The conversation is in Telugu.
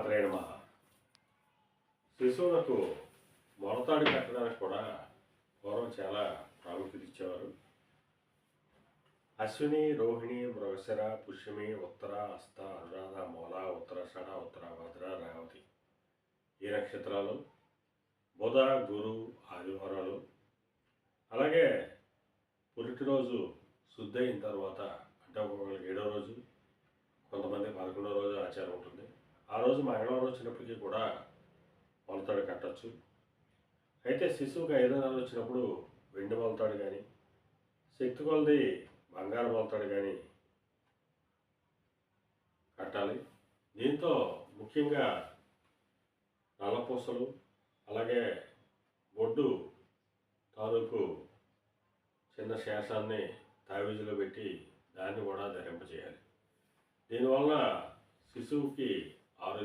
శ్రీమాత్రే నమ. శిశువులకు మొలతాడు కట్టడానికి కూడా పూర్వం చాలా ప్రాముఖ్యత ఇచ్చేవారు. అశ్విని రోహిణి మృగశిర పుష్యమి ఉత్తర హస్త అనురాధ మూల ఉత్తరాషాఢ ఉత్తర భద్ర రేవతి ఈ నక్షత్రాలు బుధ గురు ఆదివారాలు. అలాగే పురిటిరోజు శుద్ధి అయిన తర్వాత అంటే ఒకవేళ ఏడో రోజు కొంతమంది పదకొండో రోజు ఆచారం ఉంటుంది. ఆ రోజు మంగళవారం వచ్చినప్పటికీ కూడా మొలతాడు కట్టచ్చు. అయితే శిశువుకి ఐదో నెలలు వచ్చినప్పుడు వెండి మొలతాడు కానీ శక్తి కొలది బంగారం మొలతాడు కానీ కట్టాలి. దీంతో ముఖ్యంగా నల్లపూసలు అలాగే బొడ్డు తాలూకు చిన్న శేషాన్ని తావీజులో పెట్టి దాన్ని కూడా ధరింపజేయాలి. దీనివల్ల శిశువుకి ஆரோக்கிய